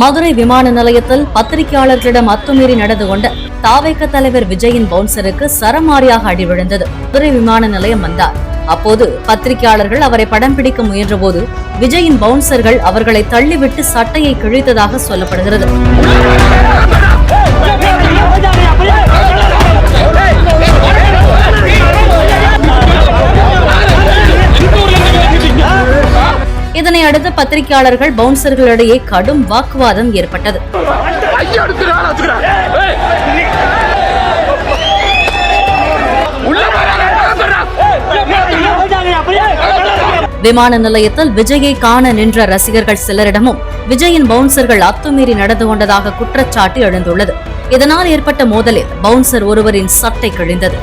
மதுரை விமான நிலையத்தில் பத்திரிகையாளர்களிடம் அத்துமீறி நடந்து கொண்ட தாவேக்க தலைவர் விஜயின் பவுன்சருக்கு சரமாரியாக அடி விழுந்தது. மதுரை விமான நிலையம் வந்தார். அப்போது பத்திரிகையாளர்கள் அவரை படம் பிடிக்க முயன்றபோது விஜயின் பவுன்சர்கள் அவர்களை தள்ளிவிட்டு சட்டையை கிழித்ததாக சொல்லப்படுகிறது. இதனை அடுத்து பத்திரிகையாளர்கள் பவுன்சர்களிடையே கடும் வாக்குவாதம் ஏற்பட்டது. விமான நிலையத்தில் விஜயை காண நின்ற ரசிகர்கள் சிலரிடமும் விஜயின் பவுன்சர்கள் அத்துமீறி நடந்து கொண்டதாக குற்றச்சாட்டு எழுந்துள்ளது. இதனால் ஏற்பட்ட மோதலில் பவுன்சர் ஒருவரின் சட்டை கிழிந்தது.